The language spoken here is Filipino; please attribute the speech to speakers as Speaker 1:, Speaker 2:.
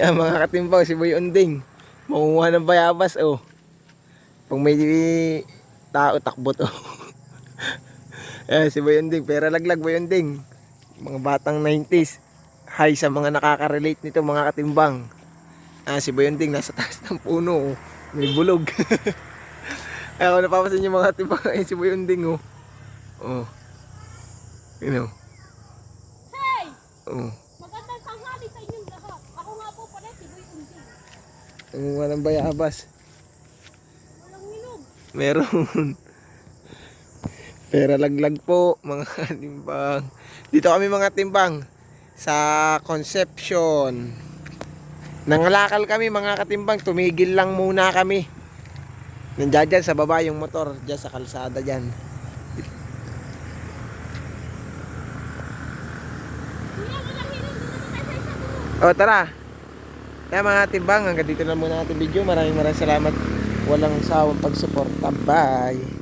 Speaker 1: Yan mga katimbang, si Boy Unding. Makuha ng bayabas oh. Pag may tao, takbo to. Ayan, si Boy Unding. Pera laglag, Boy Unding. Mga batang 90s. Hi sa mga nakaka-relate nito, mga katimbang. Ah, si Boy Unding nasa taas ng puno. Oh. May bulog. Kaya kung napapasin yung mga katimbang, ay si Boy Unding oh. Oh. You know.
Speaker 2: Hey!
Speaker 1: Oh.
Speaker 2: Magandang tanghali sa inyong lahat. Ako nga po pala si Boy Unding.
Speaker 1: Nangunga ng bayabas.
Speaker 2: Walang minog.
Speaker 1: Meron. Pera laglag po, mga timbang. Dito kami mga timbang sa Conception. Nangalakal kami mga katimbang, tumigil lang muna kami. Nandiyan dyan sa baba yung motor, dyan sa kalsada dyan.
Speaker 2: Hinog.
Speaker 1: O tara. Kaya mga timbang, hanggang dito lang muna natin video. Maraming maraming salamat. Walang sawang pagsuporta. Bye.